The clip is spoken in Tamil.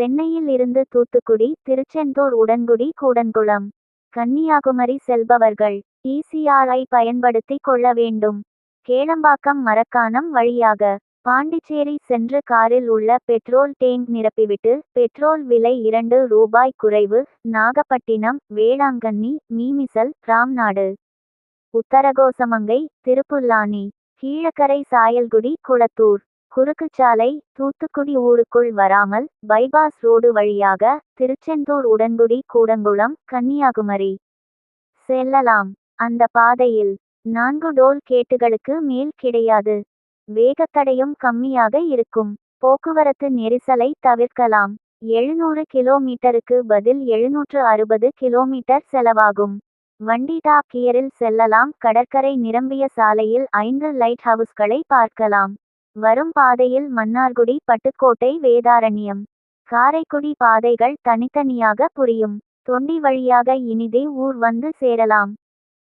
சென்னையில் இருந்து தூத்துக்குடி திருச்செந்தூர் உடன்குடி கூடன்குளம் கன்னியாகுமரி செல்பவர்கள். இசிஆர்ஐ பயன்படுத்தி கொள்ள வேண்டும். கேளம்பாக்கம் மரக்கானம் வழியாக பாண்டிச்சேரி சென்று காரில் உள்ள பெட்ரோல் டேங்க் நிரப்பிவிட்டு பெட்ரோல் விலை இரண்டு ரூபாய் குறைவு நாகப்பட்டினம் வேளாங்கண்ணி மீமிசல் ராம்நாடு. உத்தரகோசமங்கை திருப்புல்லானி கீழக்கரை சாயல்குடி குளத்தூர். குறுக்குச்சாலை தூத்துக்குடி ஊருக்குள் வராமல் பைபாஸ் ரோடு வழியாக திருச்செந்தூர் உடன்குடி கூடங்குளம் கன்னியாகுமரி. செல்லலாம். அந்த பாதையில் நான்கு டோல் கேட்டுகளுக்கு மேல் கிடையாது. வேகத்தடையும் கம்மியாக இருக்கும். போக்குவரத்து நெரிசலை தவிர்க்கலாம். எழுநூறு கிலோமீட்டருக்கு பதில் எழுநூற்று அறுபது கிலோமீட்டர் செலவாகும். வண்டி டாப் கியரில் செல்லலாம். கடற்கரை நிரம்பிய சாலையில் ஐந்து லைட் ஹவுஸ்களை பார்க்கலாம். வரும் பாதையில் மன்னார்குடி பட்டுக்கோட்டை வேதாரண்யம். காரைக்குடி பாதைகள் தனித்தனியாக புரியும். தொண்டி வழியாக இனிதே ஊர் வந்து சேரலாம்.